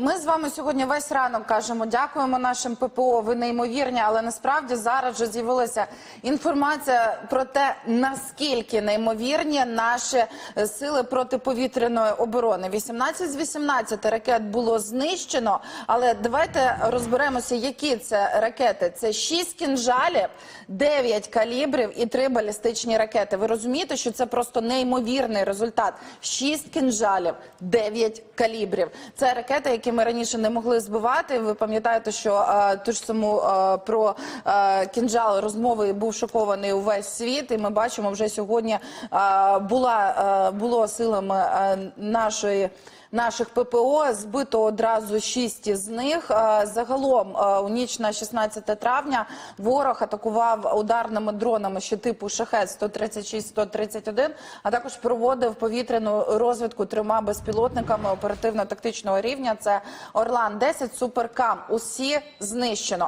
Ми з вами сьогодні весь ранок кажемо дякуємо нашим ППО. Ви неймовірні, але насправді зараз вже з'явилася інформація про те, наскільки неймовірні наші е, сили протиповітряної оборони. 18 з 18 ракет було знищено. Але давайте розберемося, які це ракети. Це 6 кінжалів, 9 калібрів і 3 балістичні ракети. Ви розумієте, що це просто неймовірний результат. 6 кінжалів, 9 калібрів. Це ракети, які ми раніше не могли збивати. Ви пам'ятаєте, що е, ту ж саму е, про е, кінжал розмови був шокований увесь світ, і ми бачимо вже сьогодні була було силами нашої. Наших ППО збито одразу шість з них. Загалом у ніч на 16 травня ворог атакував ударними дронами ще типу шахет 136-131, а також проводив повітряну розвідку трьома безпілотниками оперативно-тактичного рівня. Це Орлан 10 Суперкам. Усі знищено.